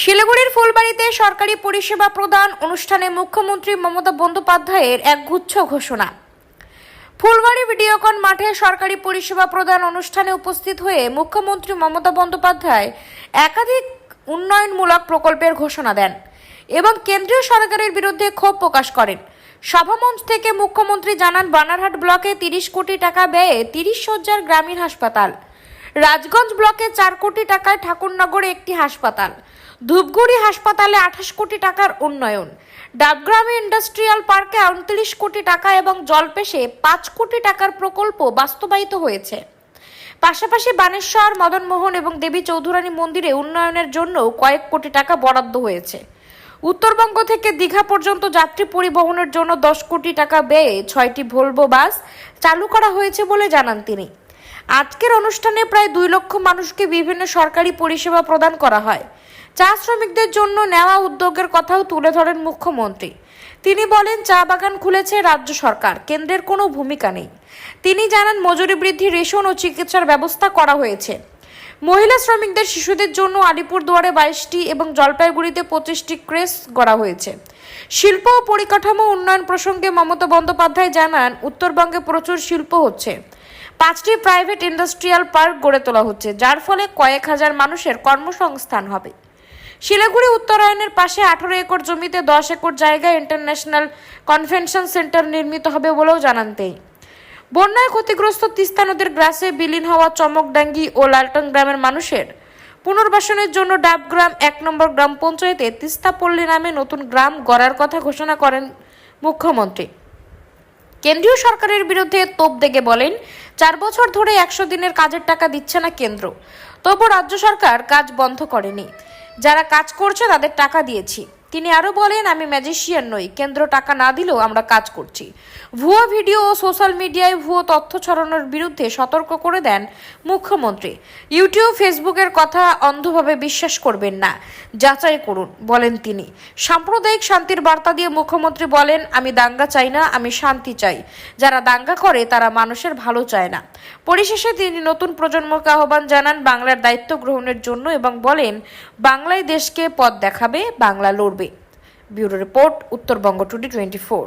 শিলিগুড়ির ফুলবাড়িতে সরকারি পরিষেবা প্রদান অনুষ্ঠানে মুখ্যমন্ত্রী মমতা বন্দ্যোপাধ্যায়ের এক গুচ্ছ ঘোষণা। ফুলবাড়ি ভিডিওকন মাঠে সরকারি পরিষেবা প্রদান অনুষ্ঠানে উপস্থিত হয়ে মুখ্যমন্ত্রী মমতা বন্দ্যোপাধ্যায় একাধিক উন্নয়নমূলক প্রকল্পের ঘোষণা দেন এবং কেন্দ্রীয় সরকারের বিরুদ্ধে ক্ষোভ প্রকাশ করেন। সভামঞ্চ থেকে মুখ্যমন্ত্রী জানান, বানারহাট ব্লকে তিরিশ কোটি টাকা ব্যয়ে তিরিশ শয্যার গ্রামীণ হাসপাতাল। রাজগঞ্জ ব্লকে চার কোটি টাকায় ঠাকুরনগরে একটি হাসপাতাল। ধূপগুড়ি হাসপাতালে আঠাশ কোটি টাকার উন্নয়ন। ডাবগ্রামে ইন্ডাস্ট্রিয়াল পার্কে উনত্রিশ কোটি টাকা এবং জলপেশে পাঁচ কোটি টাকার প্রকল্প বাস্তবায়িত হয়েছে। পাশাপাশি বানেশ্বর, মদনমোহন এবং দেবী চৌধুরানী মন্দিরে উন্নয়নের জন্য কয়েক কোটি টাকা বরাদ্দ হয়েছে। উত্তরবঙ্গ থেকে দীঘা পর্যন্ত যাত্রী পরিবহনের জন্য দশ কোটি টাকা ব্যয়ে ছয়টি ভলভো বাস চালু করা হয়েছে বলে জানান তিনি। আজকের অনুষ্ঠানে প্রায় দুই লক্ষ মানুষকে বিভিন্ন সরকারি পরিষেবা প্রদান করা হয়। চা শ্রমিকদের জন্য নেওয়া উদ্যোগের কথাও তুলে ধরেন মুখ্যমন্ত্রী। তিনি বলেন, চা বাগান খুলেছে রাজ্য সরকার, কেন্দ্রের কোনো ভূমিকা নেই। তিনি জানান, মজুরি বৃদ্ধি, রেশন ও চিকিৎসার ব্যবস্থা করা হয়েছে। মহিলা শ্রমিকদের শিশুদের জন্য আলিপুরদুয়ারে বাইশটি এবং জলপাইগুড়িতে পঁচিশটি ক্রেস গড়া হয়েছে। শিল্প ও পরিকাঠামো উন্নয়ন প্রসঙ্গে মমতা বন্দ্যোপাধ্যায় জানান, উত্তরবঙ্গে প্রচুর শিল্প হচ্ছে। পাঁচটি প্রাইভেট ইন্ডাস্ট্রিয়াল পার্ক গড়ে তোলা হচ্ছে, যার ফলে কয়েক হাজার মানুষের কর্মসংস্থান হবে। শিলিগুড়ি উত্তরায়ণের পাশে আঠারো একর জমিতে দশ একর জায়গায় ইন্টারন্যাশনাল কনভেনশন সেন্টার নির্মিত হবে বলেও জানান তিনি বন্যায় ক্ষতিগ্রস্ত তিস্তা নদীর গ্রাসে বিলীন হওয়া চমকডাঙ্গি ও লালটন গ্রামের মানুষের। পুনর্বাসনের জন্য ডাবগ্রাম এক নম্বর গ্রাম পঞ্চায়েতে তিস্তাপল্লী নামে নতুন গ্রাম গড়ার কথা ঘোষণা করেন মুখ্যমন্ত্রী। কেন্দ্রীয় সরকারের বিরুদ্ধে তোপ দেগে বলেন, চার বছর ধরে একশো দিনের কাজের টাকা দিচ্ছে না কেন্দ্র। তবু রাজ্য সরকার কাজ বন্ধ করেনি। যারা কাজ করছে তাদের টাকা দিয়েছি। তিনি আরও বলেন, আমি ম্যাজিশিয়ান নই, কেন্দ্র টাকা না দিলেও আমরা কাজ করছি। ভুয়ো ভিডিও ও সোশ্যাল মিডিয়ায় ভুয়ো তথ্য ছড়ানোর বিরুদ্ধে সতর্ক করে দেন মুখ্যমন্ত্রী। ইউটিউব ফেসবুকের কথা অন্ধভাবে বিশ্বাস করবেন না। যাচাই করুন, বলেন তিনি। সাম্প্রদায়িক শান্তির বার্তা দিয়ে মুখ্যমন্ত্রী বলেন, আমি দাঙ্গা চাই না, আমি শান্তি চাই। যারা দাঙ্গা করে, তারা মানুষের ভালো চায় না। পরিশেষে তিনি নতুন প্রজন্মকে আহ্বান জানান বাংলার দায়িত্ব গ্রহণের জন্য এবং বলেন, বাংলায় দেশকে পথ দেখাবে, বাংলা লড়বে। Bureau report, Uttarbanga today twenty four.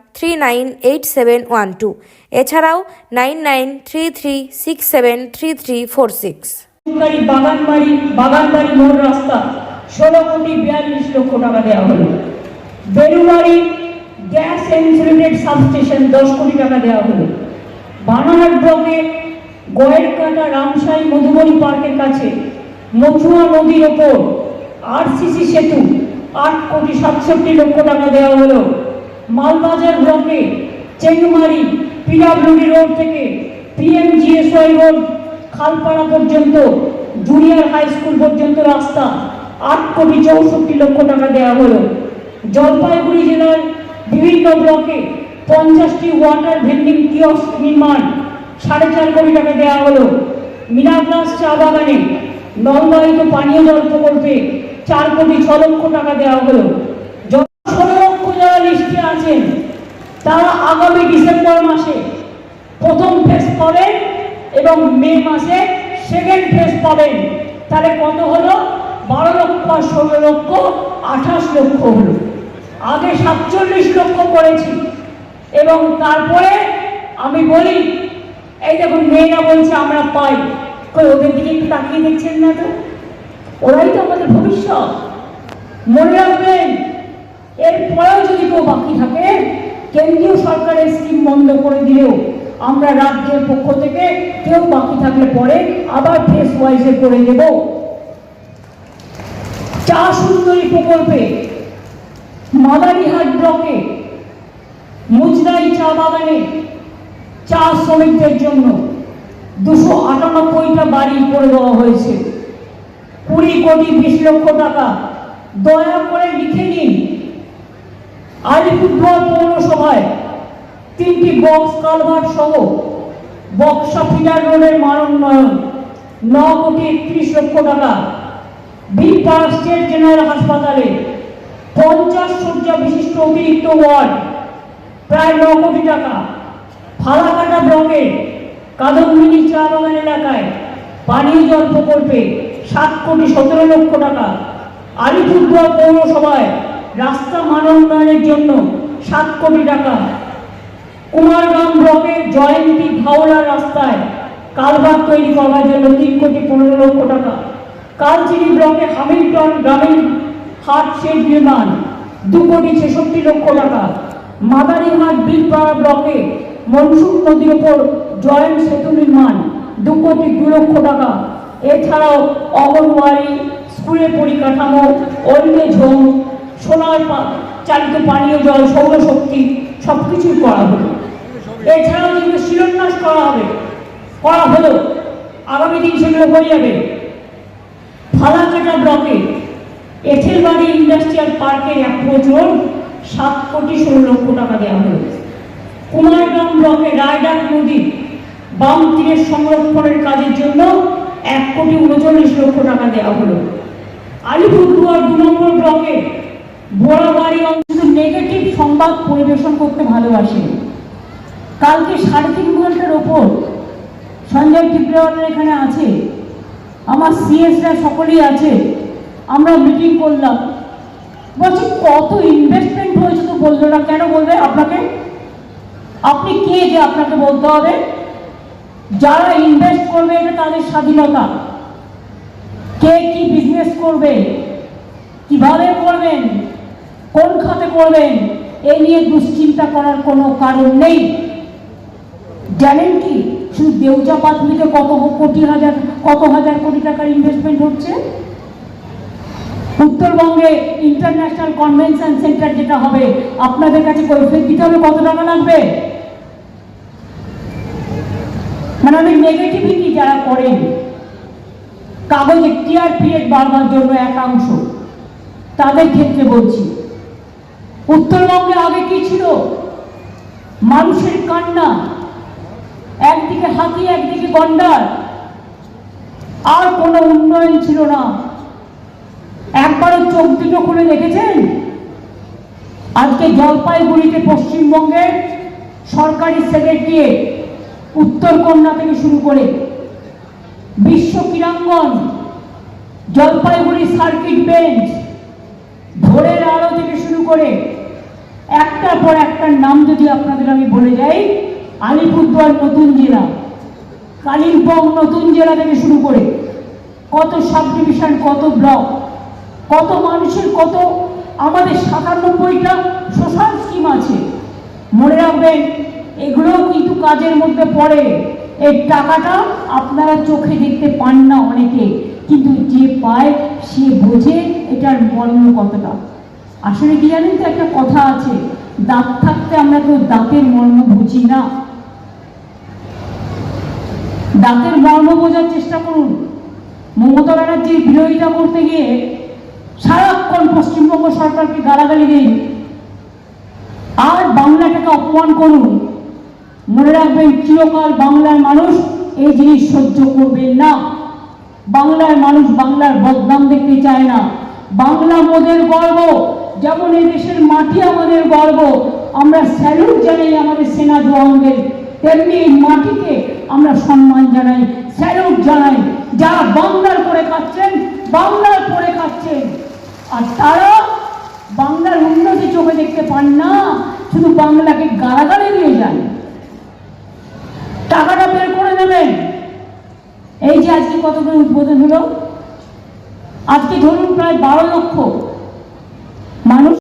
three nine eight seven one two এছাড়াও nine nine three three six seven three three four six Baganbari Baganbari মোড় রাস্তা ষোলো কোটি বিয়াল্লিশ লক্ষ টাকা দেওয়া হলো। বেলুবাড়ি গ্যাস ইনসুলেটেড সাবস্টেশন দশ কোটি টাকা দেওয়া হলো। বানারহাট ব্লকে গয়েরকাটা রামসাই মধুবনী পার্কের কাছে মথুয়া নদীর ওপর আরসিসি সেতু আট কোটি সাতষট্টি লক্ষ টাকা দেওয়া হলো। মালবাজার ব্লকে চেংমারি পিডাব্লিউডি রোড থেকে পিএমজিএসওয়াই রোড খালপাড়া পর্যন্ত, জুনিয়র হাই স্কুল পর্যন্ত রাস্তা আট কোটি চৌষট্টি লক্ষ টাকা দেওয়া হলো। জলপাইগুড়ি জেলার বিভিন্ন ব্লকে পঞ্চাশটি ওয়াটার ভেন্ডিং কিয়স্ক নির্মাণ সাড়ে চার কোটি টাকা দেওয়া হলো। মিনাগ্রাস চা বাগানে নলবাহিত পানীয় জল প্রকল্পে চার কোটি ছ লক্ষ টাকা দেওয়া হলো যত ষোলো লক্ষ যারা লিস্টে আছেন তারা আগামী ডিসেম্বর মাসে প্রথম ফেজ পাবেন এবং মে মাসে সেকেন্ড ফেজ পাবেন তাহলে কত হলো? বারো লক্ষ আর ষোলো লক্ষ, আঠাশ লক্ষ হলো। আগে সাতচল্লিশ লক্ষ করেছি। এবং তারপরে আমি বলি, এই দেখুন, মেয়েরা বলছে, আমরা পাই। কই, ওদের দিকে একটু তাকিয়ে দেখছেন না তো? ওরাই তো আমাদের ভবিষ্যৎ। মনে রাখবেন, এরপরেও যদি কেউ বাকি থাকে কেন্দ্রীয় সরকারের স্কিম বন্ধ করে দিলেও আমরা রাজ্যের পক্ষ থেকে কেউ বাকি থাকলে পরে আবার ফেস ওয়াইজে করে দেব চা সুন্দরী প্রকল্পে মাদারিহাট ব্লকে মুজরাই চা বাগানে চা শ্রমিকদের জন্য দুশো আটানব্বইটা বাড়ি করে দেওয়া হয়েছে। কুড়ি কোটি বিশ লক্ষ টাকা। দয়া করে লিখে নিন আলিপুরদুয়ার পৌরসভায় তিনটি বক্স কালভার সহ বক্সা ফিডার রোডের মান উন্নয়ন, ন কোটি একত্রিশ লক্ষ টাকা। বীরপাড়া স্টেট জেনারেল হাসপাতালে পঞ্চাশ শয্যা বিশিষ্ট অতিরিক্ত ওয়ার্ড, প্রায় ন কোটি টাকা। ফালাকাটা ব্লকের কাদম্বিনী চা বাগান এলাকায় পানীয় জল প্রকল্পে সাত কোটি সতেরো লক্ষ টাকা। আলিপুরদুয়ার পৌরসভায় রাস্তা মান উন্নয়নের জন্য সাত কোটি টাকা। কুমারগ্রাম ব্লকের জয়ন্তী ভাওলা রাস্তায় কালভার তৈরি করার জন্য তিন কোটি পনেরো লক্ষ টাকা। কালচিনি ব্লকে হামিল্টন গ্রামীণ হাট শেড নির্মাণ দু কোটি ছেষট্টি লক্ষ টাকা। মাদারিহাট বিলপাড়া ব্লকে মনসুর নদীর ওপর জয়েন্ট সেতু নির্মাণ দু কোটি দু লক্ষ টাকা। এছাড়াও অঙ্গনওয়াড়ি, স্কুলের পরিকাঠামো ওল্ড হোম সোলার চালিত পানীয় জল, সৌরশক্তি সব কিছুই করা হলো। এছাড়াও যেগুলো শিলান্যাস করা হবে, করা হলো আগামী দিন সেগুলো হয়ে যাবে। ফালাকাটা ব্লকে এথেলবাড়ি ইন্ডাস্ট্রিয়াল পার্কের অ্যাপ্রোচ রোড সাত কোটি ষোলো লক্ষ টাকা দেওয়া হলো। কুমারগ্রাম ব্লকে রায়ডাক নদী, বাম তীরের সংরক্ষণের কাজের জন্য এক কোটি উনচল্লিশ লক্ষ টাকা দেওয়া হলো। আলিপুরদুয়ার দু নম্বর ব্লকে বোড়াবাড়ি অঞ্চল নেগেটিভ সংবাদ পরিবেশন করতে ভালোবাসে। কালকে সাড়ে তিন ঘণ্টার ওপর সঞ্জয় টিপ্রেওয়ালের এখানে আছে। আমার সিএসরা সকলেই আছে। আমরা মিটিং করলাম। বলছি, কত ইনভেস্টমেন্ট হয়েছে তো বলল না কেন বলবে আপনাকে? আপনি কে যে আপনাকে বলতে হবে? যারা ইনভেস্ট করবে এটা তাদের স্বাধীনতা। কে কি বিজনেস করবে? কীভাবে করবেন? কোন খাতে করবেন? এ নিয়ে দুশ্চিন্তা করার কোনো কারণ নেই। জানেন কি শুধু দেউচা পাথরিতে কত কোটি হাজার, কত হাজার কোটি টাকার ইনভেস্টমেন্ট হচ্ছে? উত্তরবঙ্গে ইন্টারন্যাশনাল কনভেনশন সেন্টার যেটা হবে, আপনাদের কাছে কৈফিয়ত দিতে হবে কত টাকা লাগবে? মানে আমি নেগেটিভিটি যারা করেন, কাগজে টিআর পিরিয়ড বাড়বার জন্য একাংশ। তাদের ক্ষেত্রে বলছি উত্তরবঙ্গে আগে কি ছিল? মানুষের কান্না। একদিকে হাতি, একদিকে গন্ডার। আর কোনো উন্নয়ন ছিল না। একবারও চোখ দুটো খুলে দেখেছেন? আজকে জলপাইগুড়িতে পশ্চিমবঙ্গের সরকারি সেক্রেটারিয়েট উত্তরকন্যা থেকে শুরু করে বিশ্ব ক্রীড়াঙ্গন, জলপাইগুড়ি সার্কিট বেঞ্চ, ভোরের আলো থেকে শুরু করে একটার পর একটার নাম যদি আপনাদের আমি বলে যাই, আলিপুরদুয়ার নতুন জেলা, কালিম্পং নতুন জেলা থেকে শুরু করে কত সাব ডিভিশন কত ব্লক কত মানুষের কত, আমাদের সাতানব্বইটা সোশ্যাল স্কিম আছে। মনে রাখবেন এগুলোও কিন্তু কাজের মধ্যে পড়ে। এই টাকাটা আপনারা চোখে দেখতে পান না অনেকে, কিন্তু যে পায় সে বোঝে এটার মর্ম কতটা। আসলে কি জানেন তো, একটা কথা আছে, দাঁত থাকতে আমরা কেউ দাঁতের মর্ম বুঝি না। দাঁতের মর্ম বোঝার চেষ্টা করুন। মমতা ব্যানার্জির বিরোধিতা করতে গিয়ে সারাক্ষণ পশ্চিমবঙ্গ সরকারকে গালাগালি দিন। আর বাংলাটাকে অপমান করুন। মনে রাখবেন, চিরকাল বাংলার মানুষ এই জিনিস সহ্য করবেন না। বাংলার মানুষ বাংলার বদনাম দেখতে চায় না। বাংলা মোদের গর্ব। যেমন এই দেশের মাটি আমাদের গর্ব, আমরা স্যালুট জানাই আমাদের সেনা জওয়ানদের, তেমনি এই মাটিকে আমরা সম্মান জানাই, স্যালুট জানাই। যারা বাংলার করে খাচ্ছেন বাংলার করে খাচ্ছেন আর তারা বাংলার উন্নতি চোখে দেখতে পান না, শুধু বাংলাকে গালাগালি নিয়ে যান টাকাটা বের করে নেবেন। এই যে আজকে কত করে উদ্বোধন হলো? আজকে ধরুন প্রায় বারো লক্ষ। মানুষ